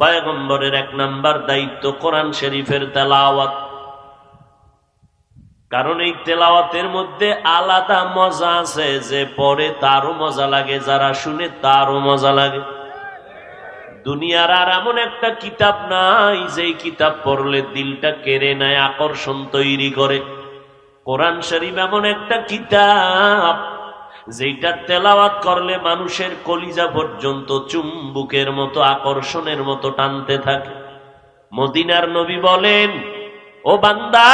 পয়গম্বরের এক নাম্বার দায়িত্ব কোরআন শরীফের তেলাওয়াত। কারণ এই তেলাওয়াতের মধ্যে আলাদা মজা আছে, যে পরে তারও মজা লাগে, যারা শুনে তারও মজা লাগে। দুনিয়ার আর এমন একটা কিতাব নাই যে কিতাব পড়লে দিলটা কেড়ে নেয়, আকর্ষণ তৈরি করে। কোরআন শরীফ এমন একটা কিতাব যেটা তেলাওয়াত করলে মানুষের কলিজা পর্যন্ত চুম্বুকের মতো, আকর্ষণের মতো টানতে থাকে। মদিনার নবী বলেন, ও বান্দা,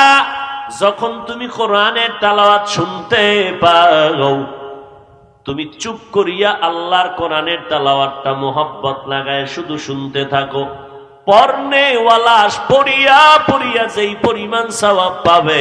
যখন তুমি কোরআনের তালাওয়াত শুনতে পাও, তুমি চুপ করিয়া আল্লাহর কোরআনের তালাওয়াতটা মোহব্বত লাগায় শুধু শুনতে থাকো। পর্নে ওয়ালাস পড়িয়া পড়িয়া যেই পরিমাণ সওয়াব পাবে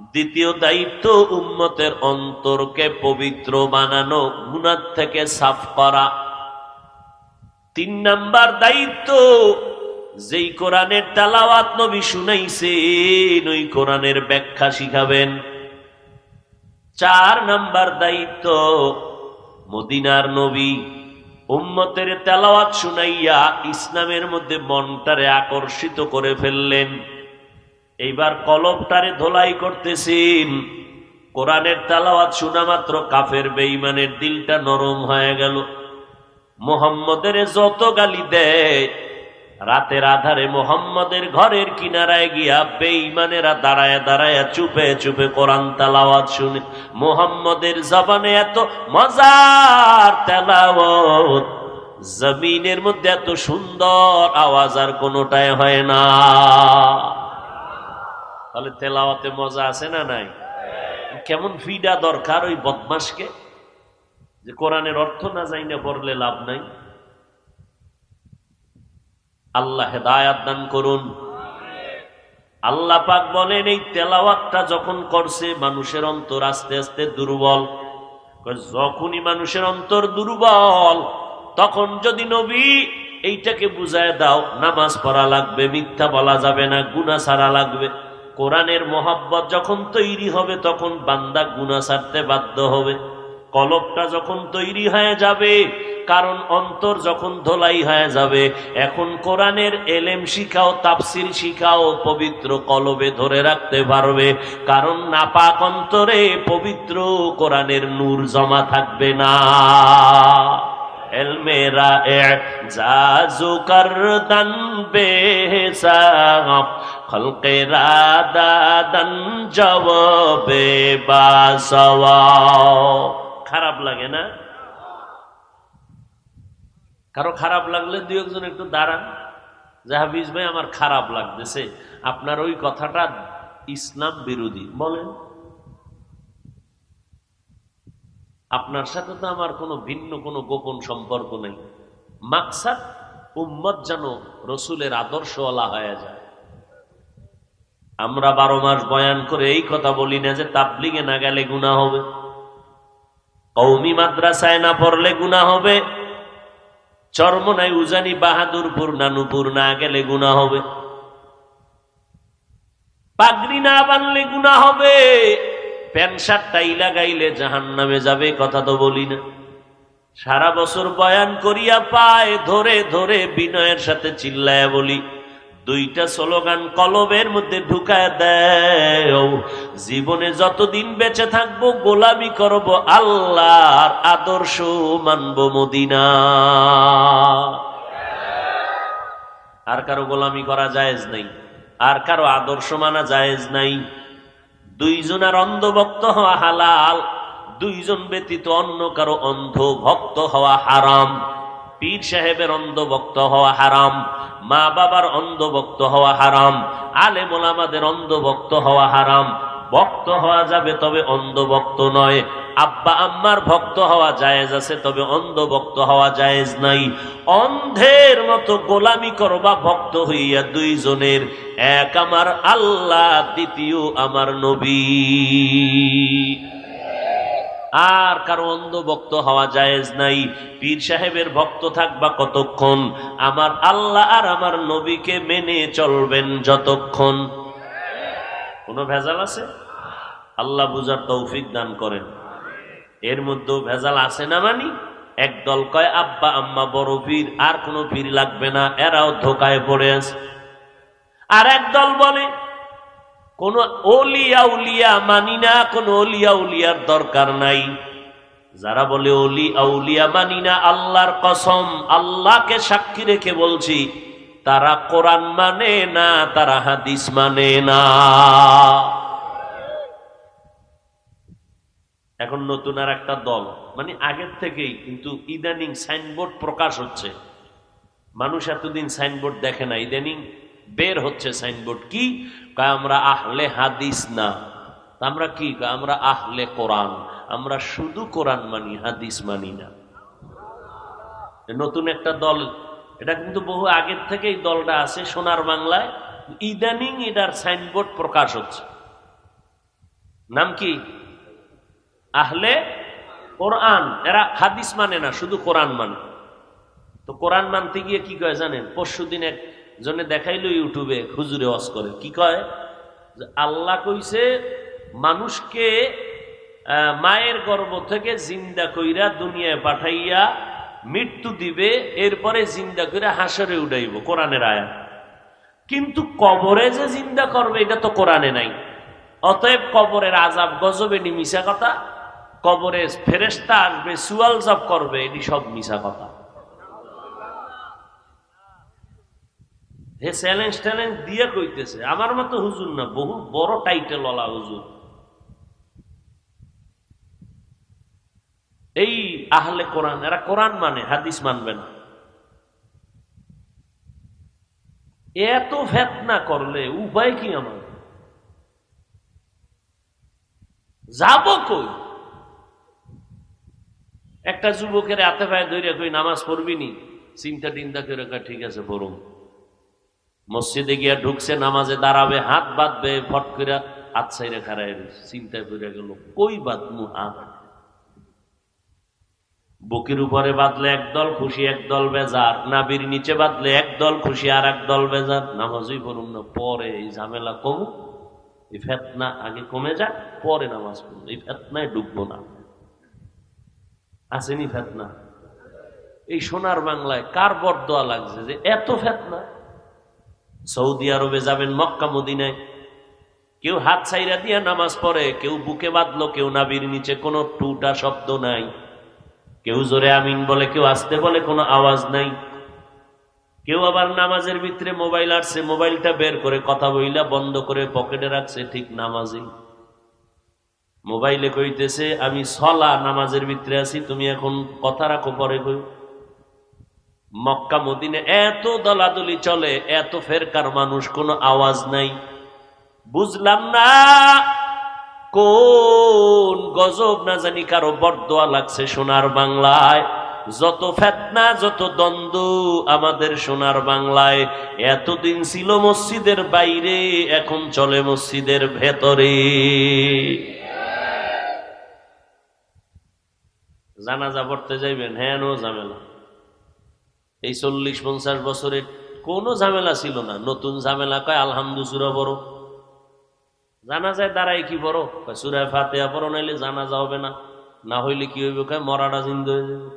দ্বিতীয় দায়িত্ব, উম্মতের অন্তরকে পবিত্র বানানো গুনার থেকে সাফ করা। তিন নাম্বার দায়িত্ব, যেই কোরআনের তালাওয়াত নবী শুনাইছেন, ওই কোরআনের ব্যাখ্যা শিখাবেন। চার নাম্বার দায়িত্ব, মদিনার নবী উম্মতের তেলাওয়াত শুনাইয়া ইসলামের মধ্যে মনটারে আকর্ষিত করে ফেললেন। এইবার কলবটারে ধোলাই করতেছেন। কোরআনের তালাওয়াত শোনা মাত্র কাফের বেঈমানের দিলটা নরম হয়ে গেল। মোহাম্মদের যত গালি দেয়, রাতের আধারে মোহাম্মদের ঘরের কিনারায় গিয়া বেঈমানেরা দাঁড়ায় দাঁড়ায় চুপে চুপে কোরআন তালাওয়াত শুনে, মোহাম্মদের জবানে এত মজার তেলাওয়াত, জমিনের মধ্যে এত সুন্দর আওয়াজ আর কোনোটাই হয় না। তাহলে তেলাওয়াতে মজা আছে না নাই? কেমন ফিডা দরকার ওই বদমাসকে যে কোরআনের অর্থ না যাই না পড়লে লাভ নাই। আল্লাহ হেদায়াত দান করুন। আল্লাহ পাক বলেন, এই তেলাওয়াতটা যখন করছে, মানুষের অন্তর আস্তে আস্তে দুর্বল। যখনই মানুষের অন্তর দুর্বল, তখন যদি নবী এইটাকে বুঝায় দাও, নামাজ পড়া লাগবে, মিথ্যা বলা যাবে না গুনা ছাড়া লাগবে। কোরআনের মোহাব্বত যখন তৈরি হবে, তখন বান্দা গুনা ছাড়তে বাধ্য হবে। কলবটা যখন তৈরি হয়ে যাবে, কারণ অন্তর যখন ধোলাই হয়ে যাবে, এখন কোরআনের এলেম শিখাও তাফসির শিখাও, পবিত্র কলবে ধরে রাখতে পারবে। কারণ নাপাক অন্তরে পবিত্র কোরআনের নূর জমা থাকবে না। খারাপ লাগে না? কারও খারাপ লাগলে দুই একজন একটু দাঁড়ান। যে হাফিজ ভাই, আমার খারাপ লাগতেছে। আপনার ওই কথাটা ইসলাম বিরোধী। বলেন। আপনার সাথে তো আমার কোনো ভিন্ন কোনো গোপন সম্পর্ক নেই। মাকসাদ, উম্মত যেন রসুলের আদর্শওয়ালা হয়ে যায়। আমরা বারো মাস বয়ান করে এই কথা বলি না যে তাবলিগে না গেলে গুণা হবে। কৌমি মাদ্রাসায় না পড়লে গুণা হবে। চরমনাই উজানি, বাহাদুরপুর, নানুপুর না গেলে গুণা হবে। পাগড়ি না বানলে গুণা হবে। প্যান্ট শার্টটাই লাগাইলে জাহান নামে যাবে, কথা তো বলি না। সারা বছর বয়ান করিয়া পায়, ধরে ধরে বিনয়ের সাথে চিল্লায় বলি। দুইটা স্লোগান কলবের মধ্যে ঢুকায় দেয় জীবনে যতদিন বেঁচে থাকব, গোলামি করব আল্লাহর আদর্শ মানব মদিনা। আর কারও গোলামি করা জায়েজ নাই, আর কারও আদর্শ মানা জায়েজ নাই। দুইজনের অন্ধভক্ত হওয়া হালাল, দুইজন ব্যতীত অন্য কারও অন্ধ ভক্ত হওয়া হারাম। পীর সাহেবের অন্ধ ভক্ত হওয়া হারাম, মা বাবার অন্ধভক্ত হওয়া হারাম আলে মোলামাদের অন্ধ অন্ধভক্ত হওয়া হারাম। ভক্ত হওয়া যাবে তবে অন্ধভক্ত নয়। আব্বা আম্মার ভক্ত হওয়া জায়েজ আছে, তবে অন্ধ ভক্ত হওয়া জায়েজ নাই। অন্ধের মতো গোলামি করবা ভক্ত হইয়া দুইজনের, এক আমার আল্লাহ, দ্বিতীয় আমার নবী। আর কারও অন্ধ ভক্ত হওয়া জায়েজ নাই। পীর সাহেবের ভক্ত থাকবা কতক্ষণ? আমার আল্লাহ আর আমার নবীকে মেনে চলবেন যতক্ষণ। কোনো ভেজাল আছে? আল্লাহ বুঝার তৌফিক দান করেন। এর মধ্যেও ভেজাল আছে না মানি? একদল কয়, আব্বা, আম্মা, বড় পীর, আর কোনো পীর লাগবে না, এরাও ধোকায় পড়ে আছে। আর একদল বলে, কোন অলিয়া উলিয়া মানি না, কোন অলিয়া উলিয়ার দরকার নাই। যারা বলে অলি আউলিয়া মানি না, আল্লাহর কসম, আল্লাহকে সাক্ষী রেখে বলছি, তারা কোরআন মানে না, তারা হাদিস মানে না। এখন নতুন আর একটা দল। মানে আগের থেকেই কিন্তু ইদানিং সাইনবোর্ড প্রকাশ হচ্ছে। মানুষ এতদিন সাইনবোর্ড দেখে না, ইদানিং বের হচ্ছে সাইনবোর্ড। কি? আমরা আহলে হাদিস না। আমরা কি? আমরা আহলে কোরআন। আমরা শুধু কোরআন মানি, হাদিস মানি না। নতুন একটা দল, এটা কিন্তু বহু আগের থেকেই দলটা আছে সোনার বাংলায়। ইদানিং এটার সাইনবোর্ড প্রকাশ হচ্ছে। নাম কি? আহলে কোরআন, এরা হাদিস মানে না, শুধু কোরআন মানে। তো কোরআন মানতে গিয়ে কি কয় জানেন? পরশু দিন একজনে দেখাইলো ইউটিউবে হুজুরে ওয়াজ করে। কি কয়? যে আল্লাহ কইছে, মানুষকে মায়ের গর্ভ থেকে জিন্দা কইরা দুনিয়ায় পাঠাইয়া মৃত্যু দিবে, এরপরে জিন্দা কইরা হাসরে উঠাইব কোরআনের আয়া কিন্তু কবরে যে জিন্দা করবে, এটা তো কোরআনে নাই। অতএব কবরের আজাব গজবে এটি মিশা কথা কবরে ফেরেস্তা আসবে, সুয়াল জব করবে, এটি সব মিশা কথা। হে চ্যালেঞ্জ ট্যালেঞ্জ দিয়ে কইতেছে, আমার মতো হুজুর না, বহু বড় টাইটেল ওলা হুজুর। এই আহলে কোরআন, এরা কোরআন মানে হাদিস মানবে না। এত ফেতনা করলে উপায় কি আমার? যাব কই? একটা যুবকের হাতে পায়ে ধরে কই, নামাজ পড়বি নি চিন্তা টিন্তা করে ঠিক আছে পড়ুন মসজিদে গিয়া ঢুকছে, নামাজে দাঁড়াবে, হাত বাঁধবে, ফট করে হাত সাইরে খারাই চিন্তায় পড়ে গেল, কই বাঁধমু হাত? বুকের উপরে বাঁধলে একদল খুশি একদল বেজার। নাবির নিচে বাঁধলে একদল খুশি, আর একদল বেজার। নামাজই পড়ুন না, পরে এই ঝামেলা কমুক। এই ফেতনা আগে কমে যাক, পরে নামাজ পড়ুন এই ফেতনায় ডুববো না। আসেনি ফেতনা। এই সোনার বাংলায় কার বরদোয়া লাগছে যে এত ফেতনা? সৌদি আরবে যাবেন, মক্কা, মদিনায়। কেউ হাত ছাইরা দিয়া নামাজ পড়ে, কেউ বুকে বাঁধলো, কেউ নাবির নিচে, কোনো টুটা শব্দ নাই। কেউ জোরে আমিন বলে, কেউ আসতে বলে, কোনো আওয়াজ নাই। কেউ আবার নামাজের ভিতরে মোবাইল আসছে মোবাইলটা বের করে কথা বইলা বন্ধ করে পকেটে রাখছে, ঠিক নামাজি মোবাইলে কইতেছে, আমি সলা নামাজের ভিতরে আছি, তুমি এখন কথা রাখো পরে কই। মক্কা মদিনে এত দলাদলি চলে, এত ফেরকার মানুষ, কোনো আওয়াজ নাই। বুঝলাম না কোন গজব, না জানি কারও বরদোয়া লাগছে সোনার বাংলায়। যত ফেতনা, যত দ্বন্দ্ব আমাদের সোনার বাংলায়। এতদিন ছিল মসজিদের বাইরে, এখন চলে মসজিদের ভেতরে। জানাজা পড়তে যাইবেন হ্যাঁ নো ঝামেলা। এই চল্লিশ পঞ্চাশ বছরের কোনো ঝামেলা ছিল না। নতুন ঝামেলা কয় আলহামদুসুরা বড় জানা যায় দাঁড়াই কি বড় কয় সুরায় ফাতেহা বড় নাইলে জানাজা হবে না। না হইলে কি হইবে? কয়, মরাটা জিন্দ হয়ে যাবে।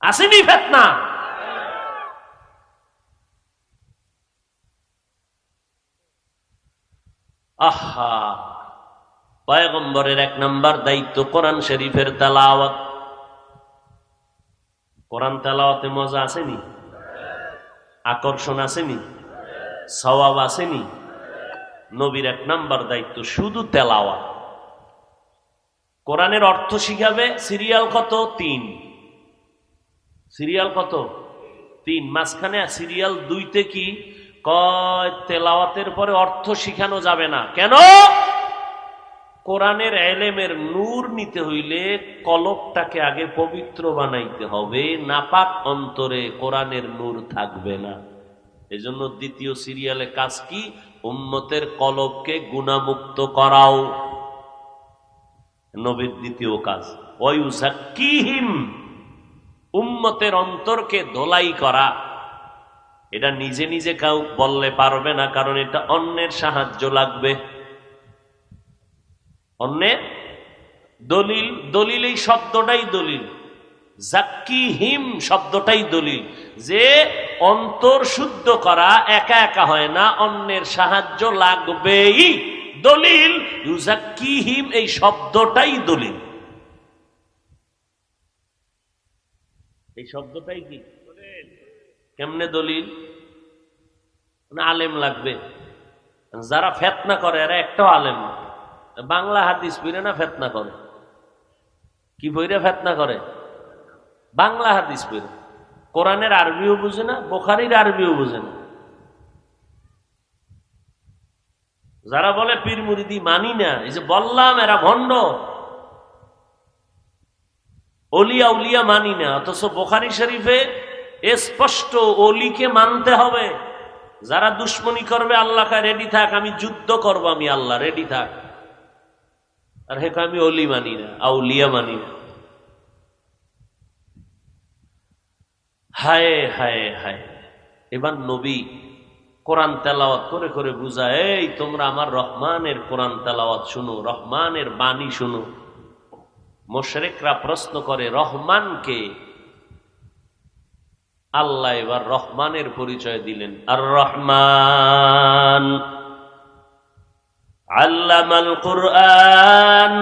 আসেনি ফেতনা। আহা! পয়গম্বরের এক নাম্বার দায়িত্ব কোরআন শরীফের তেলাওয়াত। কোরআন তেলাওয়াতে মজা আসেনি আকর্ষণ আসেনি সওয়াব আসেনি নবীর এক নাম্বার দায়িত্ব শুধু তেলাওয়া কোরআনের অর্থ শিখাবে সিরিয়াল কত? তিন। সিরিয়াল কত? তিন। মাঝখানে সিরিয়াল দুইতে কি? কয়, তেলাওয়াতের পরে অর্থ শিখানো যাবে না। কেন? কোরআনের এলেমের নূর নিতে হইলে কলবটাকে আগে পবিত্র বানাইতে হবে, নাপাক অন্তরে কোরআনের নূর থাকবে না। এজন্য দ্বিতীয় সিরিয়ালে কাজ কি? উম্মতের কলবকে গুণামুক্ত করাও। নবীর দ্বিতীয় কাজ ওয়ুজাক্কিহিম উম্মতের অন্তরকে ধোলাই করা। এটা নিজে নিজে কাউ বললে পারবে না, কারণ এটা অন্যের সাহায্য লাগবে। অন্যের দলিল দলিল এই শব্দটাই দলিল। জাক্কি হিম শব্দটাই দলিল। যে অন্তর শুদ্ধ করা, একা একা হয় না, অন্যের সাহায্য লাগবেই। দলিল ইউজাক্কি হিম এই শব্দটাই দলিল। এই শব্দটাই কি? কেমনে দলিল? মানে আলেম লাগবে। যারা ফেতনা করে, এরা একটাও আলেম না। বাংলা হাদিস পড়ে না ফেতনা করে? কি বইরে ফেতনা করে? বাংলা হাদিস পড়ে কোরআনের আরবিও বুঝে না, বোখারির আরবিও বুঝে না। যারা বলে পীর মুরিদি মানি না, এই যে বললাম এরা ভণ্ড অলিয়া উলিয়া মানি না, অথচ বোখারি শরীফে স্পষ্ট অলিকে মানতে হবে। যারা দুশ্মনী করবে আল্লাহকে রেডি থাক, আমি যুদ্ধ করব, আমি আল্লাহ রেডি থাক। আর হেকে আমি অলি মানি না, আউলিয়া মানি না। হায় হায় হায়। এবার নবী কোরআন তেলাওয়াত করে করে বুঝায়, এই, তোমরা আমার রহমানের কোরআন তেলাওয়াত শুনো, রহমানের বাণী শুনো। মোশরেকরা প্রশ্ন করে রহমানকে আল্লাহ এবার রহমানের পরিচয় দিলেন, আর রহমান। আল্লামাল কুরআন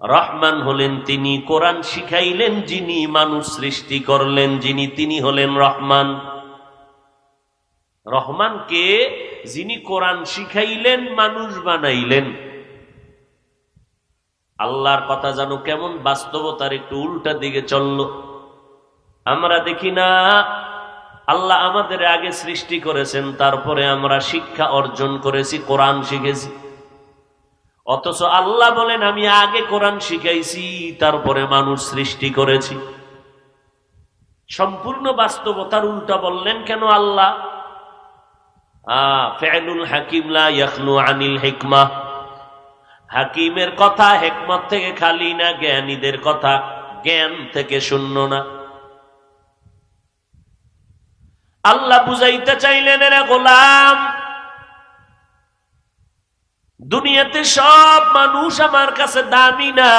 রহমান হলেন তিনি, কোরআন শিখাইলেন যিনি, মানুষ সৃষ্টি করলেন যিনি, তিনি হলেন রহমান। রহমানকে যিনি কোরআন শিখাইলেন, মানুষ বানাইলেন। আল্লাহর কথা জানো কেমন বাস্তবতার একটু উল্টা দিকে চলল। আমরা দেখি না, আল্লাহ আমাদের আগে সৃষ্টি করেছেন, তারপরে আমরা শিক্ষা অর্জন করেছি, কোরআন শিখেছি। অথচ আল্লাহ বলেন, আমি আগে কোরআন শিখাইছি, তারপরে মানুষ সৃষ্টি করেছি। সম্পূর্ণ বাস্তবতার উল্টা বললেন, কেন আল্লাহ? ইয়াখনু আনিল হিকমা। হাকিমের কথা, হেকমত থেকে খালি না, জ্ঞানীদের কথা, জ্ঞান থেকে শূন্য না। আল্লাহ বুঝাইতে চাইলেন, এরা গোলাম। দুনিয়াতে সব মানুষ আমার কাছে দামি না।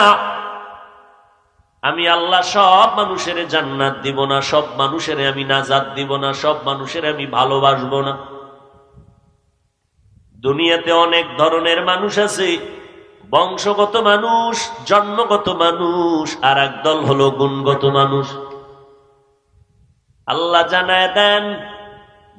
আমি আল্লাহ সব মানুষের জান্নাত দিব না, সব মানুষের আমি নাজাদ দিব না, সব মানুষের আমি ভালোবাসবো না। দুনিয়াতে অনেক ধরনের মানুষ আছে, বংশগত মানুষ, জন্মগত মানুষ আর একদল হলো গুণগত মানুষ। আল্লাহ জানায় দেন,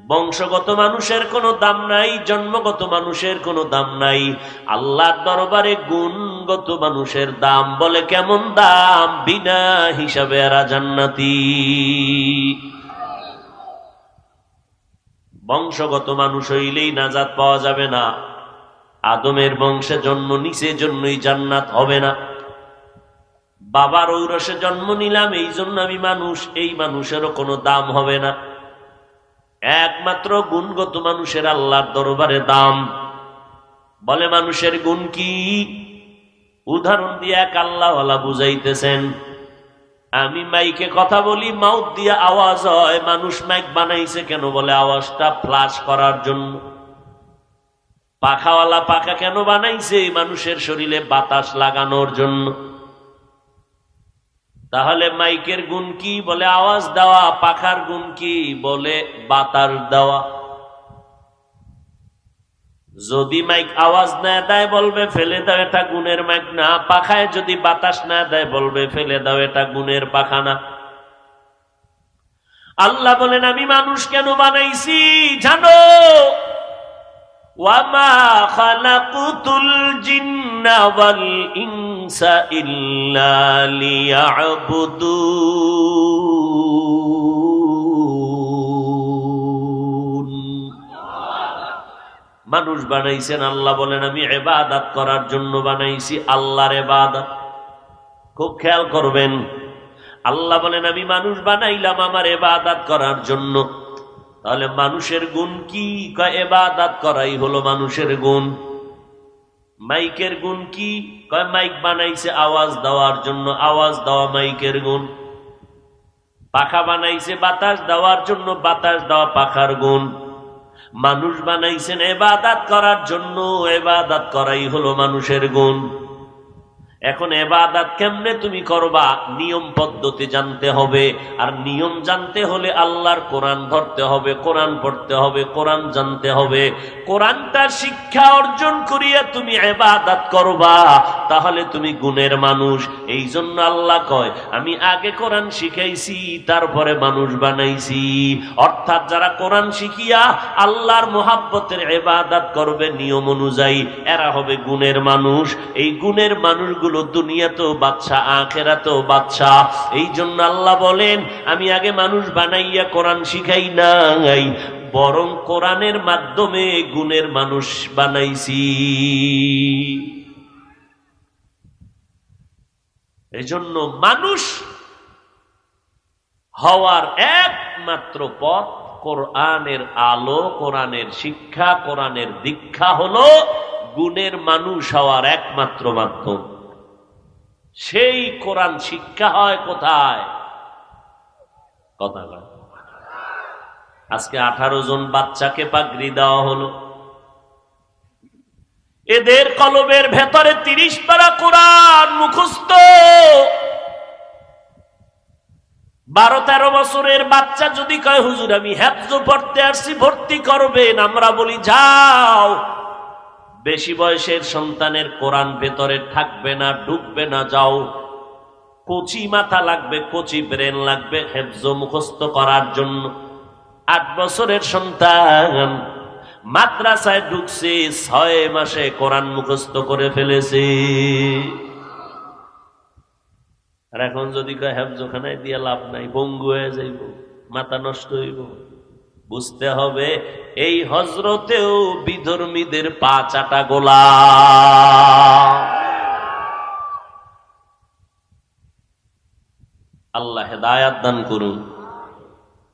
বংশগত মানুষের কোনো দাম নাই, জন্মগত মানুষের কোনো দাম নাই। আল্লাহর দরবারে গুণগত মানুষের দাম বলে কেমন দাম? বিনা হিসাবে এরা জান্নাতি। বংশগত মানুষ হইলেই নাজাত পাওয়া যাবে না। আদমের বংশে জন্ম, নিচে জন্যই জান্নাত হবে না। বাবার ঔরসে জন্ম নিলাম এই জন্য আমি মানুষ, এই মানুষেরও কোনো দাম হবে না। একমাত্র গুণগত মানুষের আল্লাহর দরবারে দাম। বলে মানুষের গুণ কি? উদাহরণ দিয়ে এক আল্লাহওয়ালা বুঝাইতেছেন, আমি মাইকে কথা বলি, মাউথ দিয়ে আওয়াজ হয়, মানুষ মাইক বানাইছে কেন বলে আওয়াজটা ফ্লাশ করার জন্য। পাখাওয়ালা পাখা কেন বানাইছে? মানুষের শরীরে বাতাস লাগানোর জন্য। তাহলে মাইকের গুণ কি বলে আওয়াজ দেওয়া, পাখার গুণ কি বলে বাতাস দেওয়া? যদি মাইক আওয়াজ না দেয় বলবে ফেলে দাও, এটা গুণের মাইক না। পাখায় যদি বাতাস না দেয় বলবে ফেলে দাও, এটা গুণের পাখা না। আল্লাহ বলেন, আমি মানুষ কেন বানাইছি? জানো মানুষ বানাইছেন, আল্লাহ বলেন, আমি এবাদাত করার জন্য বানাইছি, আল্লাহর এবাদাত খুব খেয়াল করবেন, আল্লাহ বলেন, আমি মানুষ বানাইলাম আমার এবাদাত করার জন্য। তাহলে মানুষের গুণ কি? এবাদাত করাই হলো মানুষের গুণ। মাইকের গুণ কি? কয়, মাইক বানাইছে আওয়াজ দেওয়ার জন্য। আওয়াজ দেওয়া মাইকের গুণ। পাখা বানাইছে বাতাস দেওয়ার জন্য বাতাস দেওয়া পাখার গুণ। মানুষ বানাইছেন এবাদাত করার জন্য, এবাদাত করাই হলো মানুষের গুণ। এখন এবাদাত কেমনে তুমি করবা? নিয়ম পদ্ধতি জানতে হবে। আর নিয়ম জানতে হলে আল্লাহর কোরআন ধরতে হবে, কোরআন পড়তে হবে, কোরআন জানতে হবে। কোরআনটা শিক্ষা অর্জন করিয়া তুমি এবাদাত করবা, তাহলে তুমি গুণের মানুষ। এই জন্য আল্লাহ কয়, আমি আগে কোরআন শিখাইছি, তারপরে মানুষ বানাইছি। অর্থাৎ যারা কোরআন শিখিয়া আল্লাহর মোহাব্বতের এবাদাত করবে, নিয়ম অনুযায়ী এরা হবে গুণের মানুষ। এই গুণের মানুষগুলো দুনিয়াতেও বাচ্চা, আখেরাতেও বাচ্চা। এই জন্য আল্লাহ বলেন, আমি আগে মানুষ বানাইয়া কোরআন শিখাই নাই, বরং কোরআনের মাধ্যমে গুণের মানুষ বানাইছি। এজন্য মানুষ হওয়ার একমাত্র পথ কোরআনের আলো, কোরআনের শিক্ষা, কোরআনের দীক্ষা হলো গুণের মানুষ হওয়ার একমাত্র মাধ্যম। সেই কোরআন শিক্ষা হয় কোথায়? কথা কয়। আজকে আঠারো জন বাচ্চাকে পাগড়ি দেওয়া হলো। এদের কলবের ভেতরে তিরিশ পারা কোরআন মুখস্থ। বারো তেরো বছরের বাচ্চা যদি কয়, হুজুর, আমি হ্যাফজ পড়তে আসছি, ভর্তি করবেন, আমরা বলি, যাও। বেশি বয়সের সন্তানের কোরআন ভেতরে থাকবে না, ঢুকবে না, যাও। কচি মাথা লাগবে, কচি ব্রেন লাগবে, হেফজ মুখস্থ করার জন্য। আট বছরের সন্তান, মাদ্রাসায় ঢুকছে, ছয় মাসে কোরআন মুখস্থ করে ফেলেছে। আর এখন যদি হেফজখানায় দিয়ে লাভ নাই বঙ্গু হয়ে যাইব, মাথা নষ্ট হইব। বুঝতে হবে, এই হজরতেও বিধর্মীদের পা চাটা গোলা। আল্লাহ হেদায়াত দান করুন।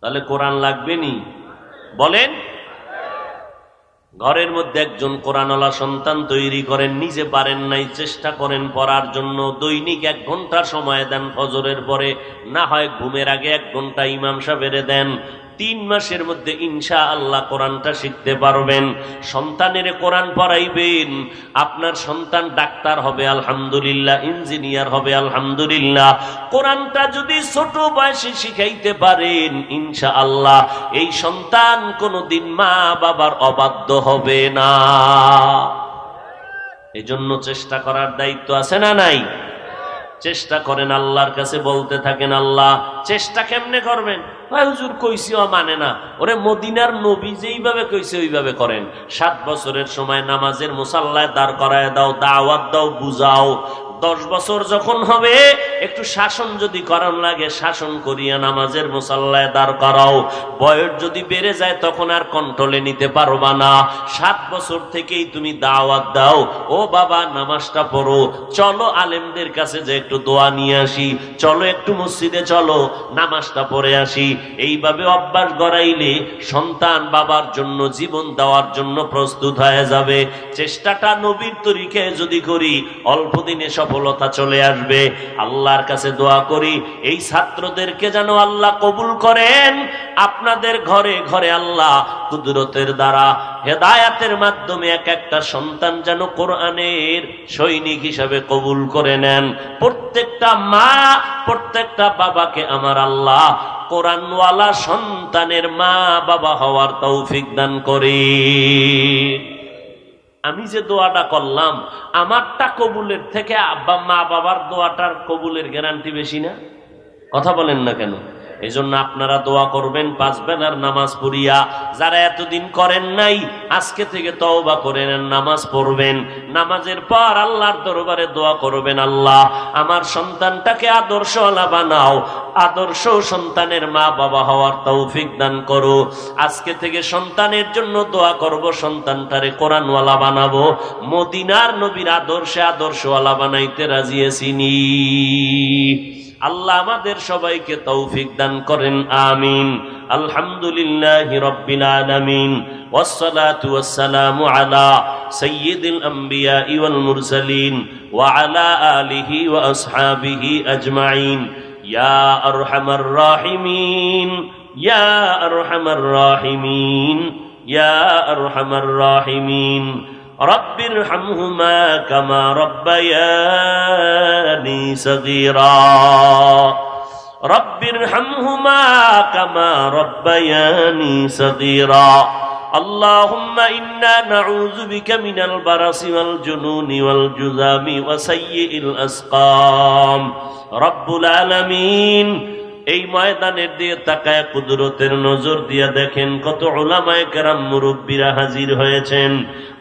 তাহলে কোরআন লাগবে নি? বলেন। ঘরের মধ্যে একজন কোরআনওয়ালা সন্তান তৈরি করেন, নিজে পারেন নাই, চেষ্টা করেন পড়ার জন্য, দৈনিক এক ঘণ্টা সময় দেন ফজরের পরে, না হয় ঘুমের আগে এক ঘণ্টা ইমাম সাহেবের দেন তিন মাসের মধ্যে ইনশা আল্লাহ কোরআনটা শিখতে পারবেন। সন্তানের কোরআন পড়াইবেন। আপনার সন্তান ডাক্তার হবে, আলহামদুলিল্লাহ, ইঞ্জিনিয়ার হবে, আলহামদুলিল্লাহ। কোরআনটা যদি ছোট বয়সে শিখাইতে পারেন ইনশা আল্লাহ এই সন্তান কোনোদিন মা বাবার অবাধ্য হবে না। এজন্য চেষ্টা করার দায়িত্ব আছে না নাই? চেষ্টা করেন আল্লাহর কাছে বলতে থাকেন, আল্লাহ, চেষ্টা কেমনে করবেন? ভাই হুজুর কইসিও মানে না। ওরে মদিনার নবী যেইভাবে কইছে, ওইভাবে করেন। সাত বছরের সময় নামাজের মুসাল্লায় দাঁড় করায় দাও, দাওয়াত দাও, বুঝাও। দশ বছর যখন হবে, একটু শাসন যদি করান লাগে, শাসন করিয়া নামাজের মুসাল্লায় দাঁড় করাও। বয়স যদি বেড়ে যায়, তখন আর কন্ট্রোলে নিতে পারবা না। সাত বছর থেকেই তুমি দাওয়াত দাও। ও বাবা, নামাজটা পড়ো। চলো আলেমদের কাছে যে একটু দোয়া নিয়ে আসি। চলো একটু মসজিদে চলো, নামাজটা পড়ে আসি। এইভাবে অভ্যাস গড়াইলে সন্তান বাবার জন্য, জীবন দেওয়ার জন্য প্রস্তুত হয়ে যাবে। চেষ্টাটা নবীর তরিকে যদি করি, অল্প দিনে সফলতা চলে আসবে। আল্লাহর কাছে দোয়া করি, এই ছাত্রদেরকে যেন আল্লাহ কবুল করেন। আপনাদের ঘরে ঘরে আল্লাহ কুদরতের দ্বারা, হেদায়াতের মাধ্যমে এক একটা সন্তান যেন কোরআনের সৈনিক হিসাবে কবুল করে নেন। প্রত্যেকটা মা, প্রত্যেকটা বাবাকে আমার আল্লাহ কোরআনওয়ালা সন্তানের মা বাবা হওয়ার তৌফিক দান করি। আমি যে দোয়াটা করলাম, আমারটা কবুলের থেকে আব্বা মা বাবার দোয়াটার কবুলের গ্যারান্টি বেশি না? কথা বলেন না কেন? এই জন্য আপনারা দোয়া করবেন পাঁচ আর নামাজ পড়িয়া। যারা এতদিন করেন নাই, আজকে থেকে তওবা করে নেন, নামাজ পড়বেন। নামাজের পর আল্লাহর দরবারে দোয়া করবেন, আল্লাহ, আমার সন্তানটাকে আদর্শওয়ালা বানাও। আদর্শ সন্তানের মা বাবা হওয়ার তৌফিক দান করো। আজকে থেকে সন্তানের জন্য দোয়া করব, সন্তানটারে কোরআনওয়ালা বানাবো। মদিনার নবীর আদর্শে আদর্শওয়ালা বানাইতে রাজিয়েছিনি আল্লাহ আমাদের সবাইকে তৌফিক দান করেন, আমিন। আলহামদুলিল্লাহ রব্বিল আলামিন। ওয়াসসালাতু ওয়াসসালামু আলা সাইয়্যিদিল আমবিয়া ওয়াল মুরসালিন ওয়া আলা আলিহি ওয়া আসহাবিহি আজমাইন। ইয়া আরহামার রাহিমিন, ইয়া আরহামার রাহিমিন, ইয়া আরহামার রাহিমিন। رب ارحمهما كما ربياني صغيرا رب ارحمهما كما ربياني صغيرا اللهم إنا نعوذ بك من البرص والجنون والجذام وسيء الأسقام رب العالمين এই ময়দানের দিয়ে তাকায় কুদরতের নজর দিয়ে দেখেন কত ওলামায় কেরাম মুরব্বীরা হাজির হয়েছেন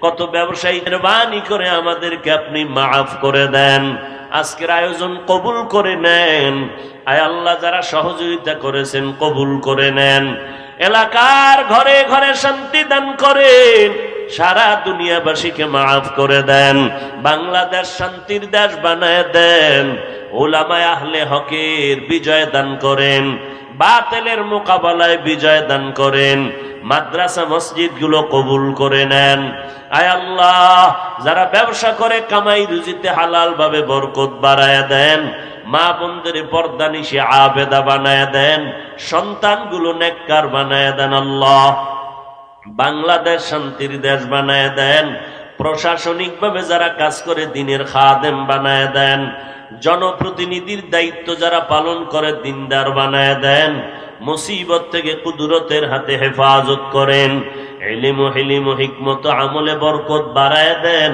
কত ব্যবসায়ীদের বাণী করে আমাদেরকে আপনি মাফ করে দেন। আজকের আয়োজন কবুল করে নেন। আয় আল্লাহ, যারা সহযোগিতা করেছেন, কবুল করে নেন। এলাকার ঘরে ঘরে শান্তি দান করেন। সারা দুনিয়াবাসীকে মাফ করে দেন। বাংলাদেশ শান্তির দেশ বানায় দেন। ওলামায় আহলে হকের বিজয় দান করেন। বাতেলের মোকাবেলায় বিজয় দান করেন। মাদ্রাসা মসজিদগুলো কবুল করে নেন। আয় আল্লাহ, যারা ব্যবসা করে কামাই রুজিতে হালাল ভাবে বরকত বাড়ায় দেন, মা বোনদের পর্দা নিশে আবেদা বানায় দেন, সন্তানগুলো নেককার বানায় দেন আল্লাহ। বাংলাদেশ শান্তির দেশ বানায় দেন, প্রশাসনিকভাবে যারা কাজ করে দিনের খাদেম বানায় দেন, জনপ্রতিনিধির দায়িত্ব যারা পালন করে দিনদার বানায় দেন মুসিবত থেকে কুদরতের হাতে হেফাজত করেন। এলিম হেলিম হিকমত আমলে বরকত বাড়ায় দেন।